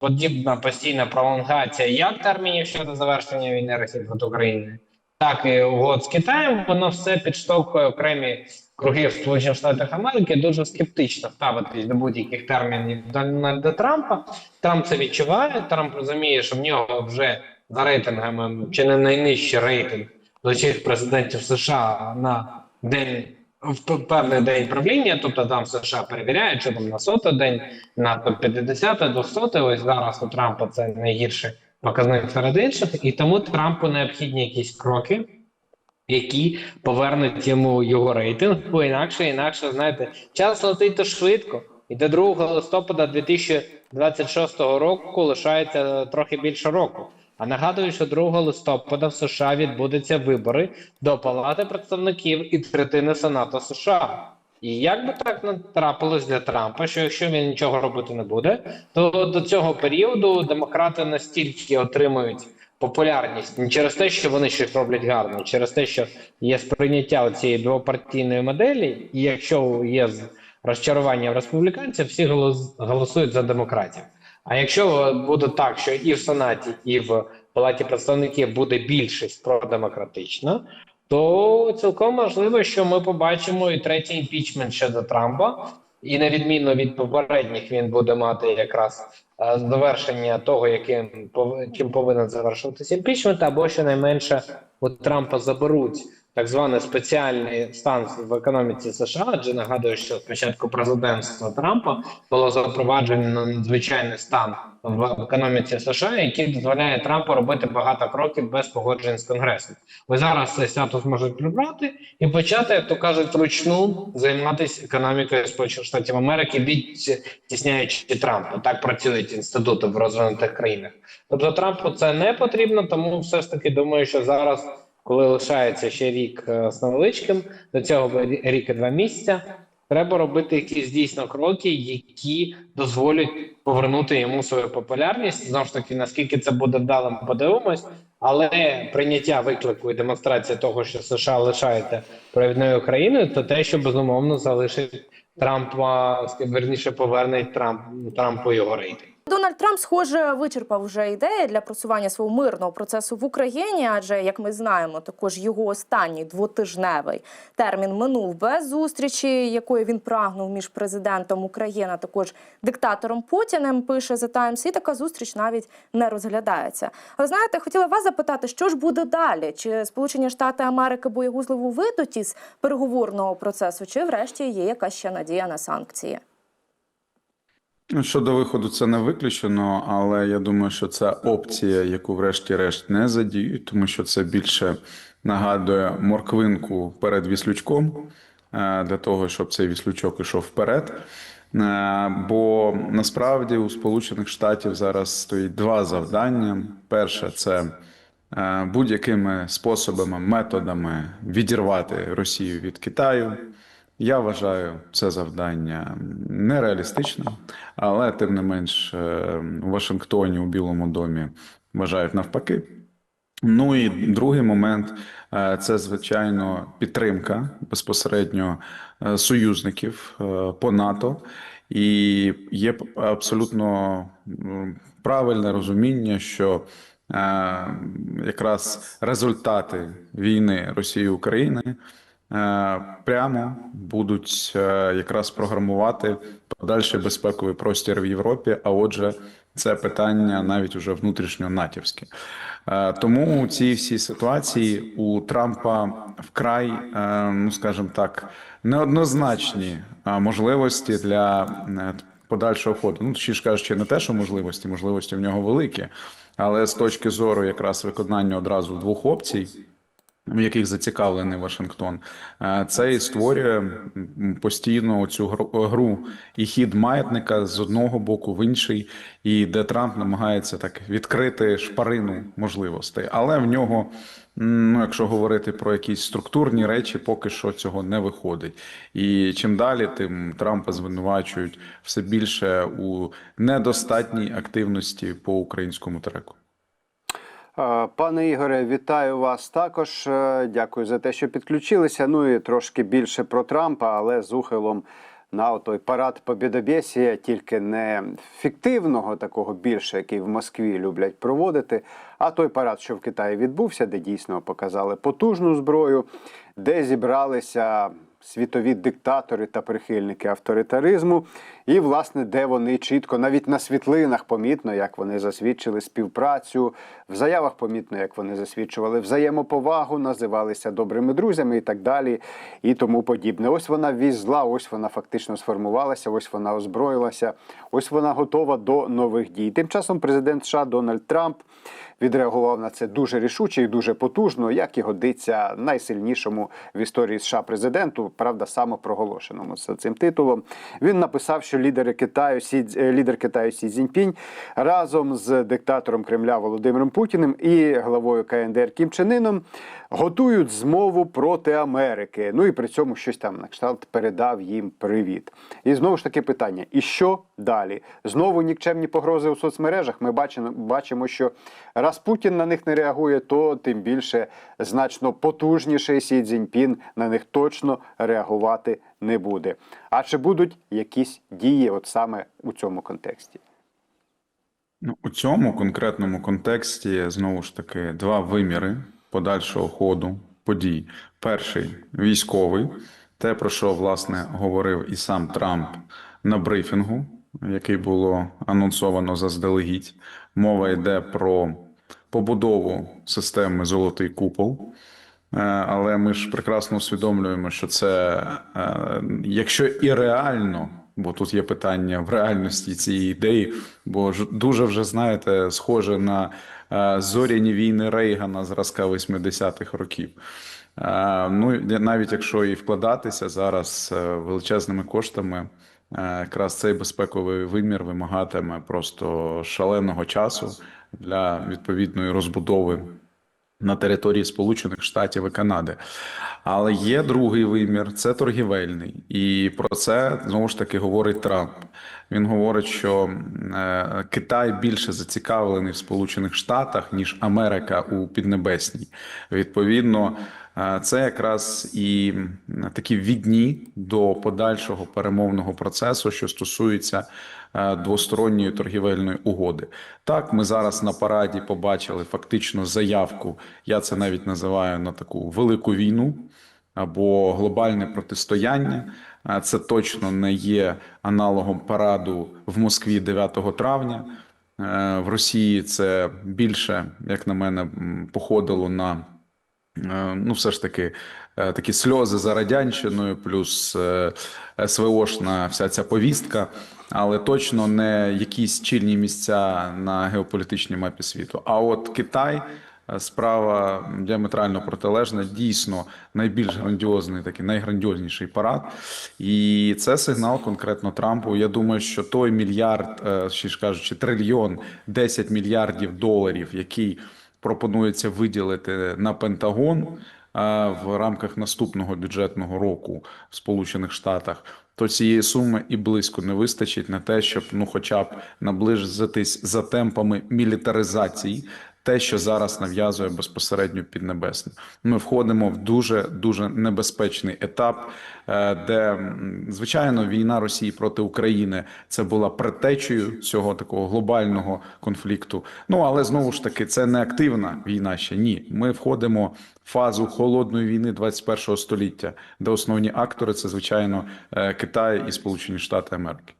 подібна постійна пролонгація як термінів щодо завершення війни Росії проти України, так і угод з Китаєм, воно все підштовхує окремі круги Сполучених Штатах Америки дуже скептично ставитись до будь-яких термінів Дональда Трампа. Трамп це відчуває. Трамп розуміє, що в нього вже за рейтингами чи не найнижчий рейтинг до всіх президентів США на день в певний день правління, тобто там США перевіряють, що там на сотий день, на 50 200 ось зараз у Трампа це найгірший показник серед інших, і тому Трампу необхідні якісь кроки, які повернуть йому його рейтинг, бо інакше, інакше, знаєте, час летить то швидко, і до 2 листопада 2026 року лишається трохи більше року. А нагадую, що 2 листопада в США відбудуться вибори до Палати представників і третини Сенату США. І як би так не трапилось для Трампа, що якщо він нічого робити не буде, то до цього періоду демократи настільки отримують популярність не через те, що вони щось роблять гарно, а через те, що є сприйняття цієї двопартійної моделі, і якщо є розчарування в республіканців, всі голос- голосують за демократів. А якщо буде так, що і в Сенаті, і в Палаті представників буде більшість продемократична, то цілком можливо, що ми побачимо і третій імпічмент щодо Трампа, і на відміну від попередніх, він буде мати якраз е, завершення того, яким чим повинен завершуватися імпічмент, або щонайменше у Трампа заберуть так званий спеціальний стан в економіці США. Адже нагадую, що спочатку президентства Трампа було запроваджено надзвичайний стан в економіці США, який дозволяє Трампу робити багато кроків без погоджень з конгресом. Ви зараз цей статус можуть прибрати і почати, як то кажуть, вручну займатися економікою Сполучених Штатів Америки, відтісняючи Трампа. Так працюють інститути в розвинутих країнах. Тобто Трампу це не потрібно, тому все ж таки думаю, що зараз, коли лишається ще рік е, з невеличким, до цього рік і два місяця. Треба робити якісь дійсно кроки, які дозволять повернути йому свою популярність. Знову ж таки, наскільки це буде вдалим, подивимось. Але прийняття виклику і демонстрація того, що США лишається провідною країною, то те, що безумовно залишить Трампа, верніше поверне Трамп Трампу його рейтинг. Дональд Трамп, схоже, вичерпав вже ідеї для просування свого мирного процесу в Україні, адже як ми знаємо, також його останній двотижневий термін минув без зустрічі, якої він прагнув між президентом України, також диктатором Путіним. Пише The Times, і така зустріч навіть не розглядається. Але знаєте, хотіла вас запитати, що ж буде далі? Чи Сполучені Штати Америки боєгузливо вийдуть із переговорного процесу, чи врешті є якась ще надія на санкції? Ну, Щодо виходу, це не виключено, але я думаю, що це опція, яку врешті-решт не задіють, тому що це більше нагадує морквинку перед віслючком е, для того, щоб цей віслючок ішов вперед. Е, Бо насправді у Сполучених Штатів зараз стоїть два завдання: перше це е, будь-якими способами, методами відірвати Росію від Китаю. Я вважаю це завдання нереалістичним, але тим не менш е, у Вашингтоні у Білому домі вважають навпаки. Ну і другий момент е, це звичайно підтримка безпосередньо е, союзників по НАТО, і є абсолютно правильне розуміння, що якраз результати війни Росії України прямо будуть е, якраз програмувати подальший безпековий простір в Європі. А отже, це питання навіть уже внутрішньо натівське. Е, Тому у цій всій ситуації у Трампа вкрай, е, ну скажімо так, неоднозначні е, можливості для е, подальшого ходу. Ну, точніше кажучи, не те, що можливості, можливості в нього великі, але з точки зору якраз виконання одразу двох опцій. В яких зацікавлений Вашингтон, Е, це і створює постійно цю гру- гру і хід маятника з одного боку в інший, і де Трамп намагається так відкрити шпарину можливостей. Але в нього, ну якщо говорити про якісь структурні речі, поки що цього не виходить. І чим далі, тим Трампа звинувачують все більше у недостатній активності по українському треку. Пане Ігоре, вітаю вас також. Е, Дякую за те, що підключилися. Ну і трошки більше про Трампа, але з ухилом на той парад Побєдобєсія, тільки не фіктивного такого більше, який в Москві люблять проводити, а той парад, що в Китаї відбувся, де дійсно показали потужну зброю, де зібралися світові диктатори та прихильники авторитаризму, і, власне, де вони чітко, навіть на світлинах помітно, як вони засвідчили співпрацю, в заявах помітно, як вони засвідчували взаємоповагу, називалися добрими друзями і так далі, і тому подібне. Ось вона візла, ось вона фактично сформувалася, ось вона озброїлася, ось вона готова до нових дій. Тим часом президент США Дональд Трамп відреагував на це дуже рішуче і дуже потужно, як і годиться найсильнішому в історії США президенту, правда, самопроголошеному з цим титулом. Він написав, що лідери Китаю Сі, е, лідер Китаю Сі Цзіньпінь разом з диктатором Кремля Володимиром Путіним і главою КНДР Кім Чен Іном готують змову проти Америки. Ну і при цьому щось там на кшталт передав їм привіт. І знову ж таки питання: і що далі? Знову нікчемні погрози у соцмережах. Ми бачимо, бачимо, що раз Путін на них не реагує, то тим більше значно потужніший Сі Цзіньпін на них точно реагувати не буде. А чи будуть якісь дії, от саме у цьому контексті? Ну, у цьому конкретному контексті знову ж таки два виміри подальшого ходу подій. Перший військовий, те про що власне говорив і сам Трамп на брифінгу, який було анонсовано заздалегідь. Мова йде про побудову системи Золотий купол. Е, Але ми ж прекрасно усвідомлюємо, що це е, якщо і реально, бо тут є питання в реальності цієї ідеї, бо дуже вже знаєте, схоже на е, зоряні війни Рейгана зразка 80-х років. Е, Ну навіть якщо і вкладатися зараз е, величезними коштами, якраз цей безпековий вимір вимагатиме просто шаленого часу для відповідної розбудови на території Сполучених Штатів і Канади. Але є другий вимір це торгівельний, і про це знову ж таки говорить Трамп. Він говорить, що е, Китай більше зацікавлений в Сполучених Штатах ніж Америка у Піднебесній. Відповідно, це якраз і такі відні до подальшого перемовного процесу, що стосується е, двосторонньої торгівельної угоди. Так, ми зараз на параді побачили фактично заявку. Я це навіть називаю на таку велику війну або глобальне протистояння. Це точно не є аналогом параду в Москві 9 травня. Е, В Росії це більше, як на мене, походило на ну, все ж таки, е, такі сльози за радянщиною, плюс е, СВОшна вся ця повістка, але точно не якісь чільні місця на геополітичній мапі світу. А от Китай. е, Справа діаметрально протилежна, дійсно найбільш грандіозний, такий найграндіозніший парад, і це сигнал конкретно Трампу. Я думаю, що той мільярд, е, ще ж кажучи, трильйон 10 мільярдів доларів, який пропонується виділити на Пентагон в рамках наступного бюджетного року в Сполучених Штатах, то цієї суми і близько не вистачить на те, щоб ну, хоча б наближитись за темпами мілітаризації. Те, що зараз нав'язує безпосередньо Піднебесне, ми входимо в дуже дуже небезпечний етап, е, де звичайно війна Росії проти України це була предтечею цього такого глобального конфлікту. Ну але знову ж таки, це не активна війна ще ні. Ми входимо в фазу холодної війни 21 століття, де основні актори це звичайно е, Китай і Сполучені Штати Америки.